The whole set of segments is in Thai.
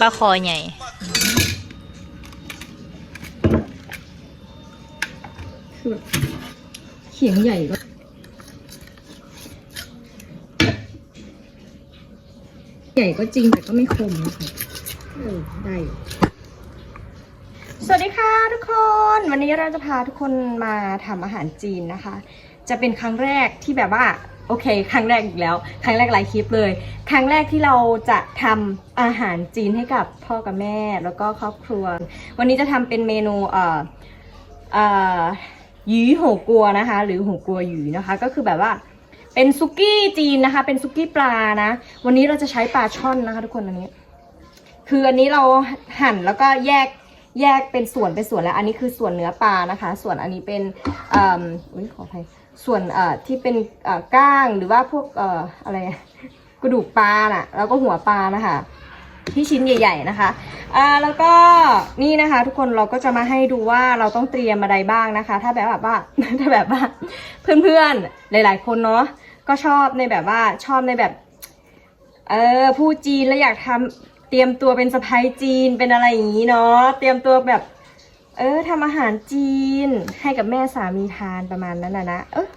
ปลาคอใหญ่ คือแบบเขียงใหญ่ก็ใหญ่ก็จริงแต่ก็ไม่คมนะคะเออได้อยู่สวัสดีค่ะทุกคน วันนี้เราจะพาทุกคนมาทำอาหารจีนนะคะ จะเป็นครั้งแรกที่แบบว่า โอเค ครั้งแรกอีกแล้ว ครั้งแรกหลายคลิปเลย ครั้งแรกที่เราจะทำอาหารจีนให้กับพ่อกับแม่แล้วก็ครอบครัว วันนี้จะทำเป็นเมนูเอ่อเอ่อหยีโหกัวนะคะ หรือโหกัวหยีนะคะ ก็คือแบบว่าเป็นซุกี้จีนนะคะ เป็นซุกี้ปลานะ วันนี้เราจะใช้ปลาช่อนนะคะทุกคนอันนี้ คืออันนี้เราหั่นแล้วก็แยกแยกเป็นส่วนเป็นส่วนแล้ว อันนี้คือส่วนเนื้อปลานะคะ ส่วนอันนี้เป็นอ่ออุ้ยขออภัย ส่วนเอ่อที่เป็นเอ่อก้างหรือว่าพวกเอ่ออะไรกระดูกปลาน่ะแล้วก็หัวปลานะคะที่ชิ้นใหญ่ ๆนะคะอ่าแล้วก็นี่นะคะ ทุกคนเราก็จะมาให้ดูว่าเราต้องเตรียมอะไรบ้างนะคะ ถ้าแบบว่าถ้าแบบว่าเพื่อนๆหลาย ๆ คนเนาะก็ชอบในแบบว่าชอบในแบบเออพูดจีนแล้วอยากทำเตรียมตัวเป็นสะพ้ายจีนเป็นอะไรอย่างนี้เนาะเตรียมตัวแบบ เออทำอาหารจีนให้กับแม่สามีทานประมาณนั้นนะนะเออ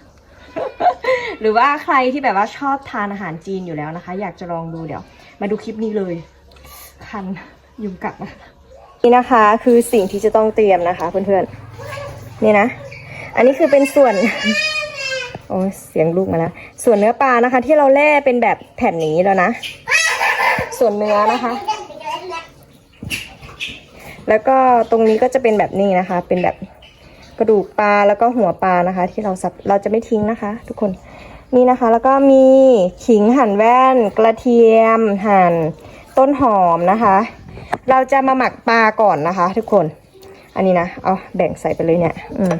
หรือว่าใครที่แบบว่าชอบทานอาหารจีนอยู่แล้วนะคะ อยากจะลองดูเดี๋ยว มาดูคลิปนี้เลย คันยุงกัดนะนี่นะคะคือสิ่งที่จะต้องเตรียมนะคะเพื่อนๆนี่นะ อันนี้คือเป็นส่วนโอ้เสียงลูกมาแล้วส่วนเนื้อปลานะคะ ที่เราแล่เป็นแบบแผ่นนี้แล้วนะ ส่วนเนื้อนะคะ แล้วก็ตรงนี้ก็จะเป็นแบบนี้นะคะ เป็นแบบกระดูกปลาแล้วก็หัวปลานะคะ ที่เราสับเราจะไม่ทิ้งนะคะ ทุกคนนี่นะคะ แล้วก็มีขิงหั่นแว่น กระเทียม หั่นต้นหอมนะคะ เราจะมาหมักปลาก่อนนะคะ ทุกคน อันนี้นะเอาแบ่งใส่ไปเลยเนี่ย อืม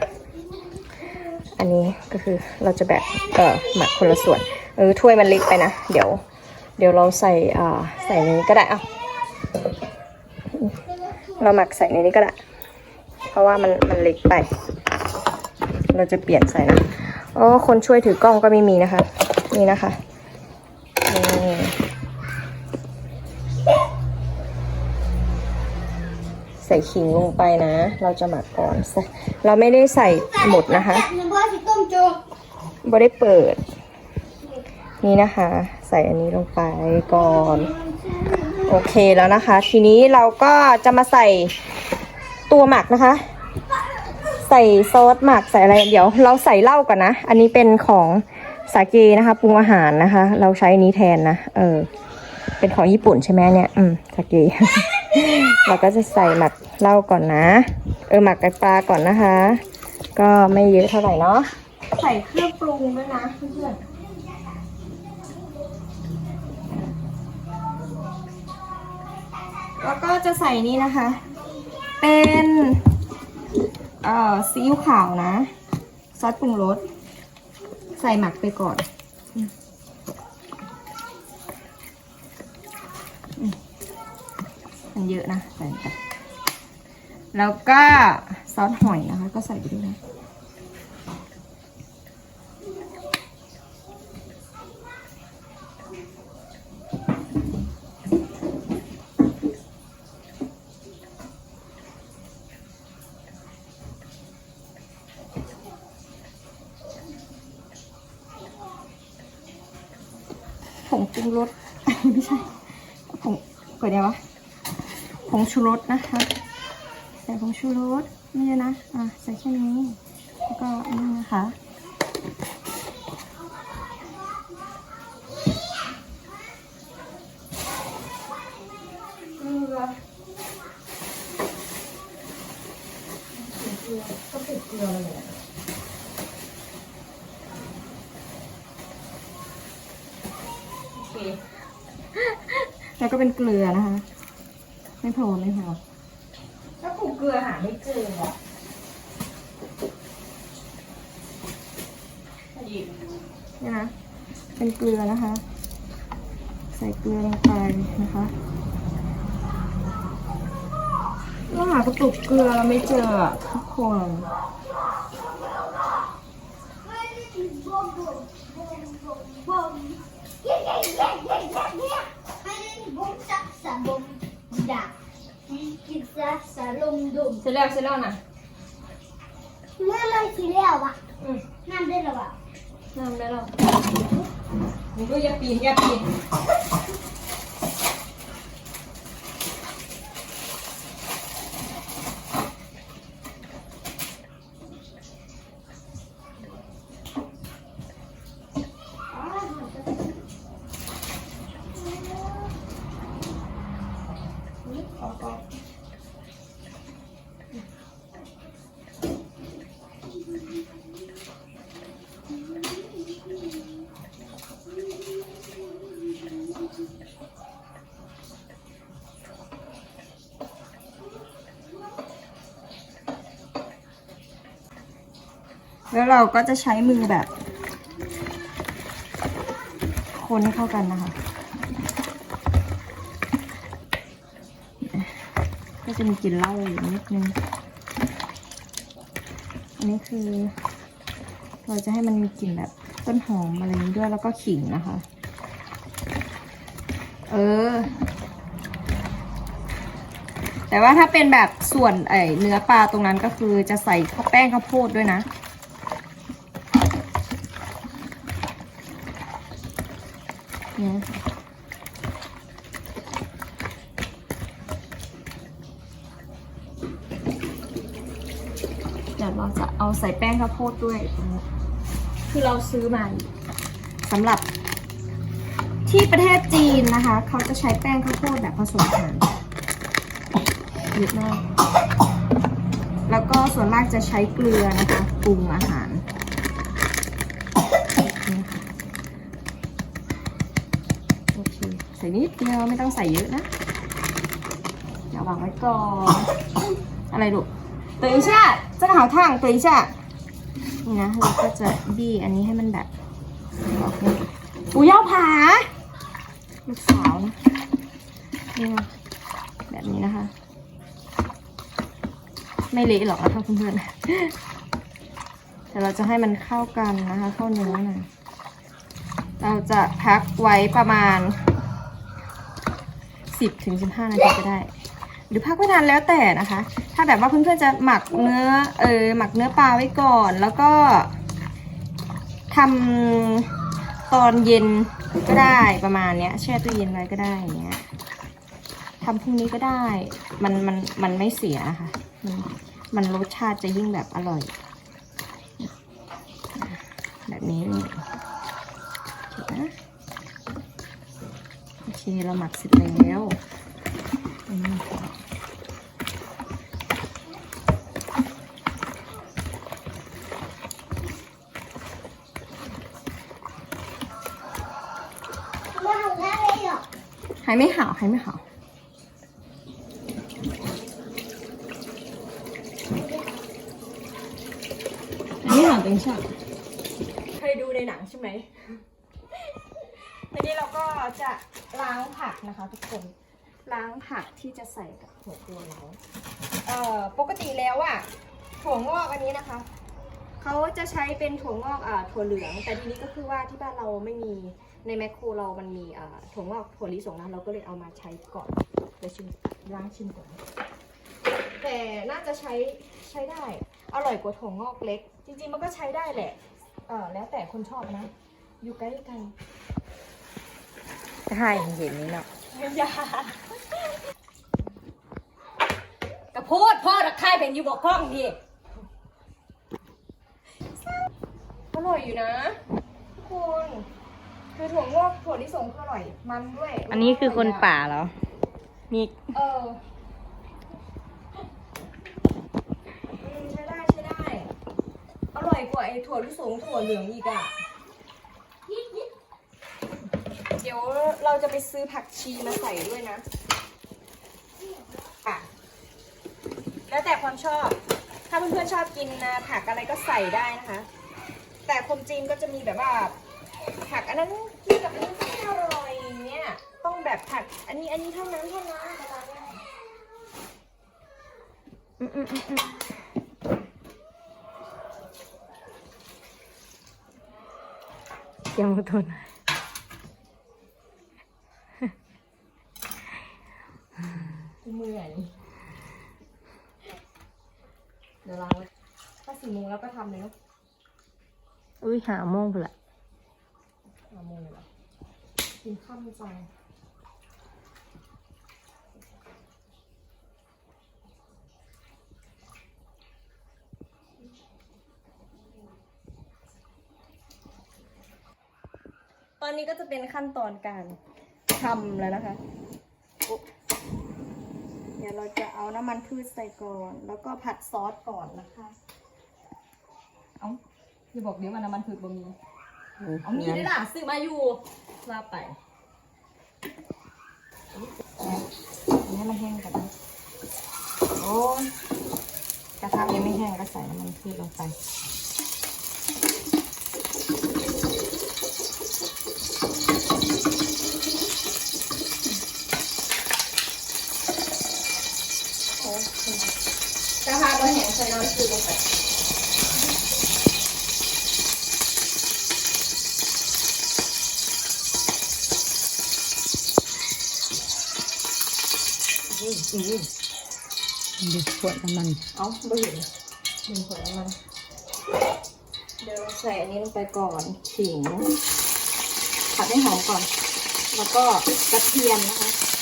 อันนี้ก็คือเราจะแบบเออหมักคนละส่วนเออถ้วยมันเล็กไปนะ เดี๋ยว เดี๋ยวเราใส่อ่าใส่นี้ก็ได้เอา เราหมักใส่ในนี้ก็ได้ เพราะว่ามันมันเล็กไป เราจะเปลี่ยนใส่นะอ๋อคนช่วยถือกล้องก็ไม่มีนะคะ นี่นะคะนี่ใส่ขิงลงไปนะ เราจะหมักก่อนเราไม่ได้ใส่หมดนะคะมันว่าสิต้มโจ๊กบ่ได้เปิด นี่นะคะ ใส่อันนี้ลงไปก่อน โอเคแล้วนะคะ ทีนี้เราก็จะมาใส่ตัวหมักนะคะ ใส่ซอสหมักใส่อะไรเดี๋ยว เราใส่เหล้าก่อนนะ อันนี้เป็นของสาเกนะคะปรุงอาหารนะคะ เราใช้อันนี้แทนนะเออ เป็นของญี่ปุ่นใช่ไหมเนี่ย อืมสาเกเราก็จะใส่หมักเหล้าก่อนนะ เออหมักไก่ปลาก่อนนะคะ ก็ไม่เยอะเท่าไหร่เนาะใส่เครื่องปรุงด้วยนะเพื่อน แล้วก็จะใส่นี่นะคะ เป็นเอ่อซีอิ๊วขาวนะ ซอสปรุงรส ใส่หมักไปก่อนอันเยอะนะ ใส่ไปแล้วก็ซอสหอยนะคะ ก็ใส่ไปด้วยนะ รส ไม่ใช่ผงเกิดยังวะผงชูรสนะคะใส่ผงชูรสนี่นะอะใส่แค่นี้แล้วก็นี่นะคะกลือก็เผ็ดเกลือเลยอะ โอเค แล้ว ก็เป็นเกลือนะคะ ไม่พอไม่พอถ้าผูกเกลือหาไม่เจออะนี่นะเป็นเกลือนะคะ ใส่เกลือลงไปนะคะเราหากระปุกเกลือเราไม่เจออะทุกคน จะสะลุมดุมเสร็จแล้วเสร็จแล้วนะเมื่อเลยทีแล้วอะอืมน้ำได้หรอวะนำได้แล้วมึงก็อย่าปีนอย่าปีน แล้วเราก็จะใช้มือแบบ คนให้เข้ากันนะคะ ก็จะมีกลิ่นเหล้าอยู่นิดนึง อันนี้คือ เราจะให้มันมีกลิ่นแบบต้นหอมอะไรนี้ด้วยแล้วก็ขิงนะคะ เออ แต่ว่าถ้าเป็นแบบส่วนไอเนื้อปลาตรงนั้นก็คือจะใส่ข้าวแป้งข้าวโพดด้วยนะ นี่ยค่ะเดี๋ยวเราจะเอาใส่แป้งข้าวโพดด้วยตรงนี้คือเราซื้อมาสำหรับที่ประเทศจีนนะคะ เขาจะใช้แป้งข้าวโพดแบบผสมอาหารเยอะมากแล้วก็ส่วนมากจะใช้เกลือนะคะปรุงอาหารนี่ค่ะ โอเค ใส่นิดเดียวไม่ต้องใส่เยอะนะอย่าวางไว้ก่อน อะไรลูตัวอีช่าจะหาทางตัวอีช่านี่นะเราก็จะบีอันนี้ให้มันแบบอุ้ยเอาผาลูกสาวนะนี่แบบนี้นะคะ ไม่เละหรอกนะคะเพื่อนๆแต่เราจะให้มันเข้ากันนะคะ เข้าเนื้อหน่อยเราจะพักไว้ประมาณ 10ถึง15 นาทีก็ได้ หรือพักไว้นานแล้วแต่นะคะ ถ้าแบบว่าเพื่อนๆจะหมักเนื้อเออหมักเนื้อปลาไว้ก่อนแล้วก็ทำตอนเย็นก็ได้ประมาณเนี้ยแช่ตู้เย็นไว้ก็ได้อย่างเงี้ยทำพรุ่งนี้ก็ได้ มันมันมันไม่เสียค่ะ มันมันรสชาติจะยิ่งแบบอร่อย แบบนี้นะ เค เราหมักเสร็จแล้วอืม ว่าเอาได้เลยหรอ 还没好，还没好。还没好，等一下。เคยดูในหนังใช่ไหม ทีนี้เราก็ จะล้างผักนะคะ ทุกคนล้างผักที่จะใส่กับหัวตัวเราเอ่อปกติแล้วอะถั่วงอกอันนี้นะคะเขาจะใช้เป็นถั่วงอกอ่าถั่วเหลือง แต่ทีนี้ก็คือว่าที่บ้านเราไม่มีในแมคโครเรามันมีอ่าถั่วงอกถั่วลิสงนะเราก็เลยเอามาใช้ก่อนเดี๋ยวชิมล้างชิมก่อน แต่น่าจะใช้ใช้ได้อร่อยกว่าถั่วงอกเล็ก จริงๆมันก็ใช้ได้แหละเออแล้วแต่คนชอบนะ อยู่ใกล้กัน ใช่เห็นนี่เนาะอย่ากระโพดพ่อตะไคร้เป็นอยู่บอกกล้องพี่อร่อยอยู่นะทุกคนคือถั่วงอกถั่วลิสงก็อร่อยมันด้วยอันนี้คือคนป่าเหรอ มี เอออืมใช้ได้ใช้ได้ อร่อยกว่าไอ้ถั่วลิสงถั่วเหลืองอีกอะ เดี๋ยวเราจะไปซื้อผักชีมาใส่ด้วยนะค่ะแล้วแต่ความชอบ ถ้าเพื่อนๆชอบกินนะผักอะไรก็ใส่ได้นะคะ แต่คนจีนก็จะมีแบบว่า ผักอันนั้นกินกับอันนี้ไม่อร่อยอย่างเนี่ยต้องแบบผักอันนี้อันนี้เท่านั้นเท่านั้นประมาณเนี้ยอืมอืมอืมอืมเกี่ยวกับตัวไหน เมื่อยเดี๋ยวล้างเลยถ้าสี่โมงแล้วก็ทำเลยเนาะอุ้ยหาโมงไปละหาโมงเลยกินข้าวไม่ฟัตอนนี้ก็จะเป็นขั้นตอนการทำแล้วนะคะ ดี๋ยวเราจะเอาน้ำมันพืชใส่ก่อน แล้วก็ผัดซอสก่อนนะคะ เอาอย่าบอกเดี๋ยวมันน้ำมันพืชบ่มีเอามีด้วยล่ะซื้อมาอยู่ว่าไปอันนี้มันแห้งกันนะโอ้ยกระทะยังไม่แห้งก็ใส่น้ำมันพืชลงไป โอ้ยก ใช้น้ำมันพืชลงไปดูขวดน้ำมันเอาไม่เห็นหนึ่งขวดน้ำมันเดี๋ยวใส่อันนี้ลงไปก่อนขิงผัดให้หอมก่อน แล้วก็กระเทียมนะคะ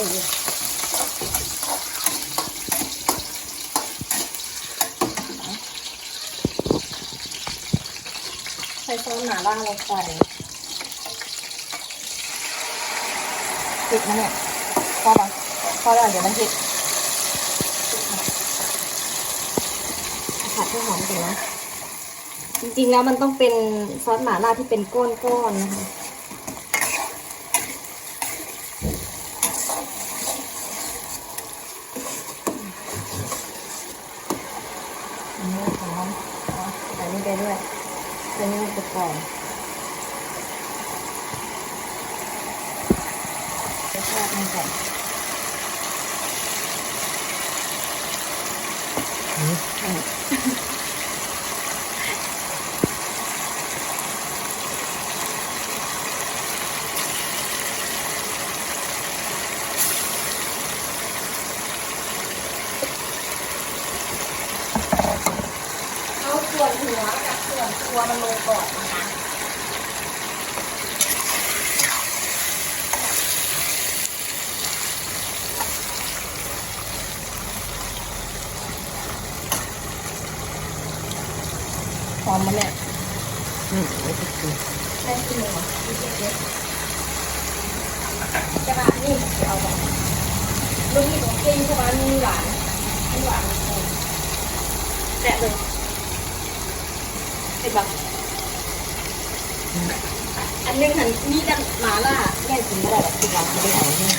ใส่ซอสหม่าล่าลงไปติดนะเนี่ยพอปะพอแล้วเดี๋ยวมันติดผัดให้หอมก่อนนะจริงๆแล้วมันต้องเป็นซอสหม่าล่าที่เป็นก้อนๆนะคะ อันนี้หอมเอาใส่นี่ไปด้วยใส่นี่ไปก่อนรสชาติมันก่อนเอาส่วนหัวกับส่วน ตัวมันลงก่อนนะคะหอมมันเนี่ยอืมไม่ติดเลยใช่ที่มือเหรอเล็กๆจะมานี่จะเอาแบบลูกนี่ของจริงใช่ไหมมีหวานมีหวานแตะเลย เห็นปะอันนึงหันนี่ดันหมาล่าแม่กินไม่ได้แบบกินหวานไม่ได้เอาเนี่ย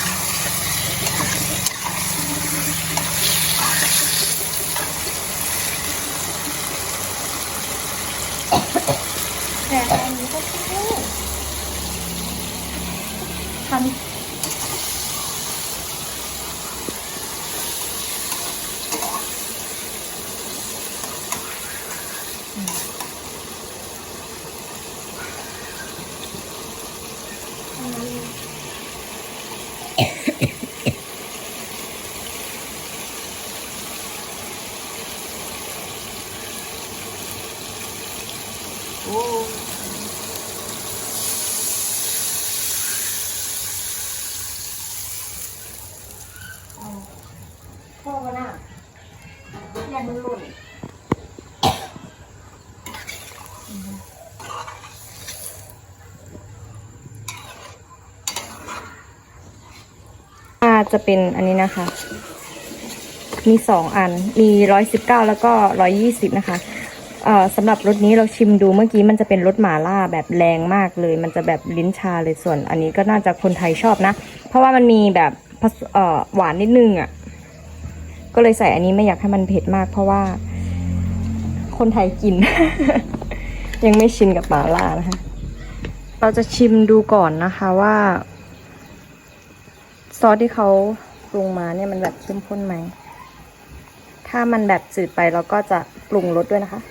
โอ้พ่อมันอะอย่ามันหล่นอาจะเป็นอันนี้นะคะ มีสองอัน มีร้อยสิบเก้าแล้วก็ร้อยยี่สิบนะคะ เอ่อสำหรับรสนี้เราชิมดูเมื่อกี้มันจะเป็นรสหมาล่าแบบแรงมากเลย มันจะแบบลิ้นชาเลยส่วน อันนี้ก็น่าจะคนไทยชอบนะ เพราะว่ามันมีแบบเอ่อหวานนิดนึงอะ่ะ ก็เลยใส่อันนี้ไม่อยากให้มันเผ็ดมาก เพราะว่า คนไทยกิน ยังไม่ชินกับหมาล่านะคะ เราจะชิมดูก่อนนะคะว่า ซอสที่เขาปรุงมาเนี่ยมันแบบเข้มข้นไหม ถ้ามันแบบจืดไปเราก็จะปรุงรสด้วยนะคะ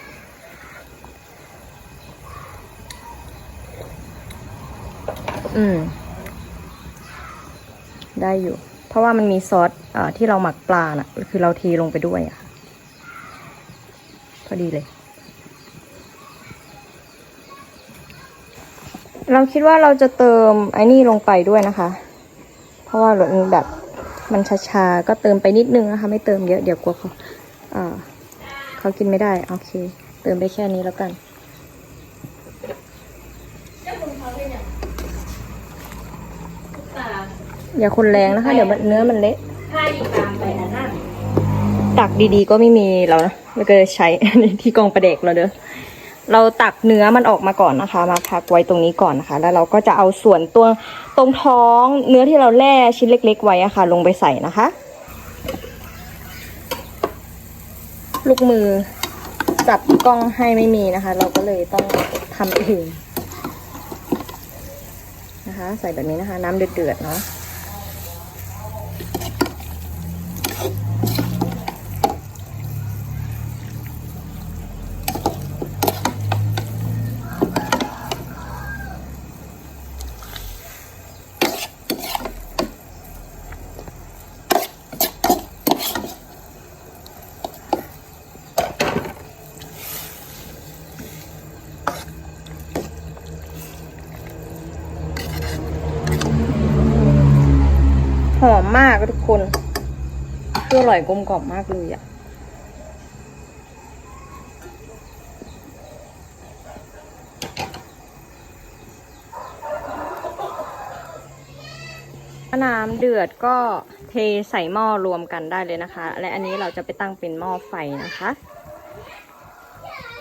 อืม ได้อยู่ เพราะว่ามันมีซอสอ่อที่เราหมักปลาน่ะ คือเราเทลงไปด้วยอะ่ะ พอดีเลย เราคิดว่าเราจะเติมไอ้นี่ลงไปด้วยนะคะ เพราะว่ารสแบบมันชาๆ ก็เติมไปนิดนึงนะคะ ไม่เติมเยอะ เดี๋ยวกลัวเขาเขากินไม่ได้ โอเค เติมไปแค่นี้แล้วกัน อย่าคนแรงนะคะ เดี๋ยวมันเนื้อมันเละถ้าอยู่ตามไปนั่นน่ะตักดีๆก็ไม่มีแล้วนะแล้วก็ใช้ ที่กองประเด็กเราเด้อเราตักเนื้อมันออกมาก่อนนะคะ มาพักไว้ตรงนี้ก่อนนะคะ แล้วเราก็จะเอาส่วนตัวตรงท้องเนื้อที่เราแล่ชิ้นเล็ก ๆ ไว้อะค่ะ ลงไปใส่นะคะ ลูกมือจับกล้องให้ไม่มีนะคะ เราก็เลยต้องทำเองนะคะ ใส่แบบนี้นะคะ น้ำเดือดๆเนาะ หอมมากทุกคนคื อร่อยกลมกล่อมมากเลยอะน้ำเดือดก็เทใส่หม้อรวมกันได้เลยนะคะ และอันนี้เราจะไปตั้งเป็นหม้อไฟนะคะ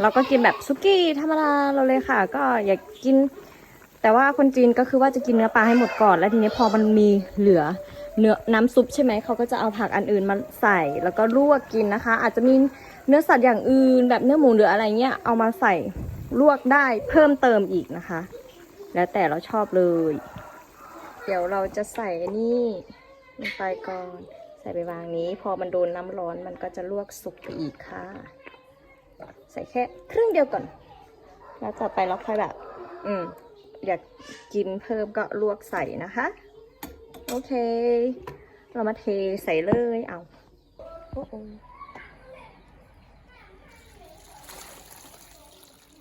เราก็กินแบบซุกี้ธรรมดาเราเลยค่ะ ก็อยากกิน แต่ว่าคนจีนก็คือว่าจะกินเนื้อปลาให้หมดก่อน แล้วทีนี้พอมันมีเหลือ เนื้อน้ำซุปใช่ไหมเขาก็จะเอาผักอันอื่นมาใส่แล้วก็ลวกกินนะคะ อาจจะมีเนื้อสัตว์อย่างอื่น แบบเนื้อหมูหรืออะไรเงี้ยเอามาใส่ลวกได้เพิ่มเติมอีกนะคะ แล้วแต่เราชอบเลย เดี๋ยวเราจะใส่นนี่ลงไปก่อนใส่ไปวางนี้ พอมันโดนน้ำร้อนมันก็จะลวกสุกไปอีกค่ะ ใส่แค่ครึ่งเดียวก่อน แล้วต่อไปเราค่อยแบบ อืม อยากกินเพิ่มก็ลวกใส่นะคะ โอเค เรามาเทใส่เลยเอาโอ้โอ้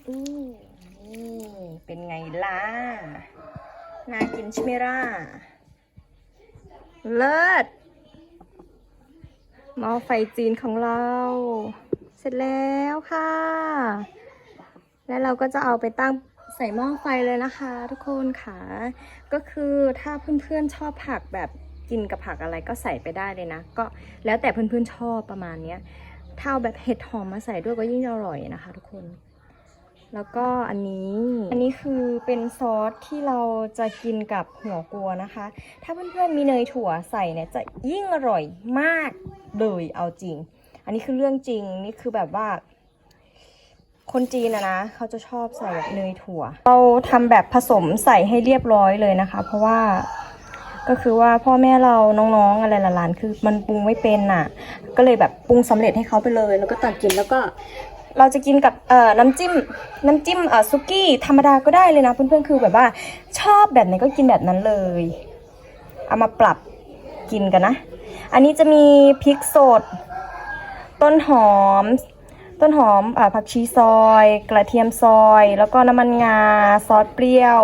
อู้นี่เป็นไงล่ะ น่ากินใช่ไหมล่ะ เลิศหม้อไฟจีนของเรา เสร็จแล้วค่ะ แล้วเราก็จะเอาไปตั้ง ใส่หม้อไฟเลยนะคะทุกคนค่ะ ก็คือถ้าเพื่อนๆชอบผักแบบกินกับผักอะไรก็ใส่ไปได้เลยนะ ก็แล้วแต่เพื่อนๆชอบประมาณเนี้ยถ้าเอาแบบเห็ดหอมมาใส่ด้วยก็ยิ่งอร่อยนะคะ ทุกคน แล้วก็อันนี้ อันนี้คือเป็นซอสที่เราจะกินกับหัวกัวนะคะ ถ้าเพื่อนๆมีเนยถั่วใส่เนี่ยจะยิ่งอร่อยมากเลยเอาจริง อันนี้คือเรื่องจริงนี่คือแบบว่า คนจีนอะนะเขาจะชอบใส่แบบเนยถั่ว เราทำแบบผสมใส่ให้เรียบร้อยเลยนะคะ เพราะว่าก็คือว่าพ่อแม่เราน้องๆอะไรหลานๆคือมันปรุงไม่เป็นน่ะ ก็เลยแบบปรุงสำเร็จให้เขาไปเลย แล้วก็ตักกินแล้วก็เราจะกินกับเอ่อน้ำจิ้มน้ำจิ้มเอ่อซุกี้ธรรมดาก็ได้เลยนะเพื่อนๆคือแบบว่า ชอบแบบไหนก็กินแบบนั้นเลย เอามาปรับกินกันนะ อันนี้จะมีพริกสด ต้นหอม ต้นหอมอาผักชีซอย กระเทียมซอย แล้วก็น้ำมันงา ซอสเปรี้ยว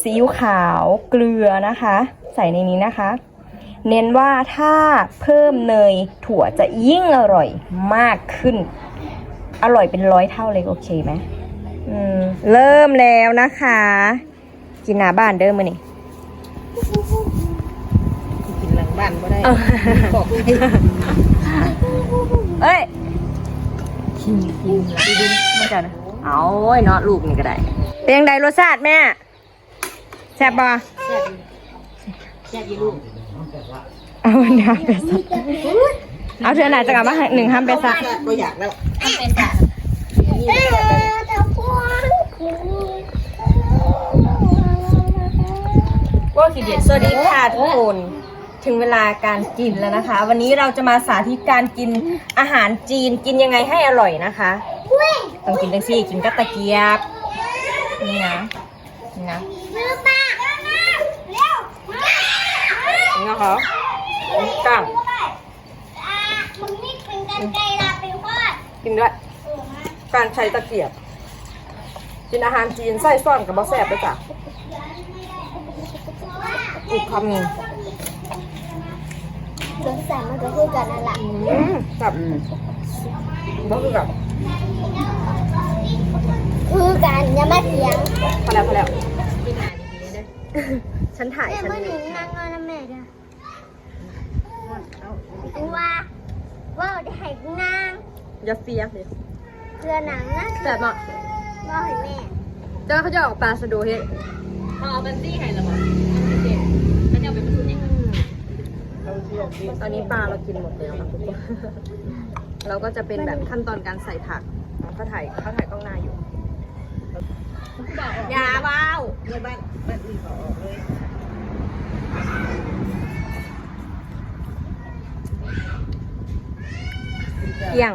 ซีอิ๊วขาวเกลือนะคะ ใส่ในนี้นะคะ เน้นว่าถ้าเพิ่มเนยถั่วจะยิ่งอร่อยมากขึ้น อร่อยเป็นร้อยเท่าเลยโอเคไหมอืมเริ่มแล้วนะคะ กินหน้าบ้านเดิมมือนี่กินหลังบ้านก็ได้บอกให้เอ้ย กินกินมันจะนะเอาไอ้เนาะลูกนี่ก็ได้ เป็นยังไงรสชาติแม่แซ่บบ่แค่บยี่ลูกเอาน้ำไปซักเอาเธอหน่าจะกลับมาหนึ่งห้ามไปซักก็อยากแล้วเออตะพวงว่าขีดเดียดสวัสดีค่ะทุกคน ถึงเวลาการกินแล้วนะคะ วันนี้เราจะมาสาธิตการกินอาหารจีนกินยังไงให้อร่อยนะคะ ต้องกินจังซี่กินกับตะเกียบ นี่นะนี่นะมือปากเนี่นะคะก้งมึงนี่เป็นกันไกลลาไปวาดกินด้วยการใช้ตะเกียบ กินอาหารจีนไส้ซ่อนกับบะแซบด้วยจ้ะอีกคำหนึ่ง โดนใส่มันก็คือกันนั่นแหละอืมกับก็คือกับคือกันอย่ามาเถียงพอแล้วพอแล้วกินหนาดีๆนะฉันถ่ายแม่ฉันมาหนึ่งนั่งเอานะแม่จ้ะกูว่าว่าได้ให้กูนั่งอย่าเฟียเลยเกลือหนังนะแต่บอกว่าให้แม่เจ้าเขาจะออกปลาสะดูเฮ้ยเขาเอาบันซี่ให้ละมั้งเด็กเขาจะเอาไปผสมยังไง ตอนนี้ปลาเรากินหมดแล้วค่ะทุกคนเราก็จะเป็นแบบขั้นตอนการใส่ผักเขาถ่ายเขาถ่ายกล้องหน้าอยู่อย่าเบาในบ้านบ้านอื่นเขาออกเลยเที่ยง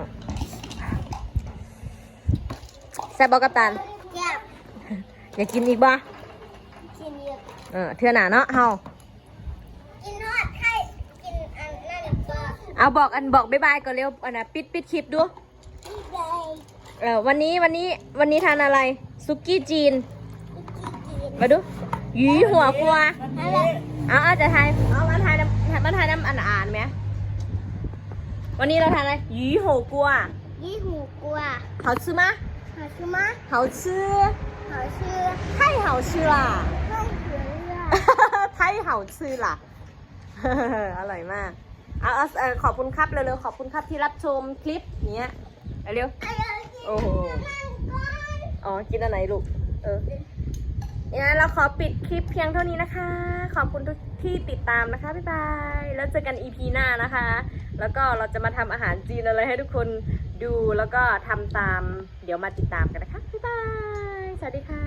แซ่บบอกกัปตันแก้บอยากกินอีกบ่กินเยอะเออเทื่อหนาเนาะเฮา กินทอดไข่กินอันนั่นก็ เอาบอกอันบอกบ๊ายบายก่อนเร็วอันนะปิดปิดคลิปดูได้เออวันนี้วันนี้วันนี้ทานอะไรซุกี้จีนกินมาดูหยีหัวกลัวอะไรเอาเอาจะทายเอามาทายน้ำมาทายน้ำอ่านอ่านไหมวันนี้เราทานอะไรหยีหัวกลัวยี่หูกลัวเขาชื่อมะหาชื่อมะเขาชื่อหาชื่อไทยเขาชื่อล่ะไม่เหลือไทยเขาชื่อล่ะอร่อยมาก เอาเอาเอาขอบคุณครับเร็วๆขอบคุณครับที่รับชมคลิปเนี้ยเร็วอะไรกินโอ้โหก่อนอ๋อกินอันไหนลูกเอองั้นเราขอปิดคลิปเพียงเท่านี้นะคะ ขอบคุณทุกที่ติดตามนะคะบ๊ายบายแล้วเจอกัน EP หน้านะคะ แล้วก็เราจะมาทำอาหารจีนอะไรให้ทุกคนดูแล้วก็ทำตาม เดี๋ยวมาติดตามกันนะคะบ๊ายบายสวัสดีค่ะ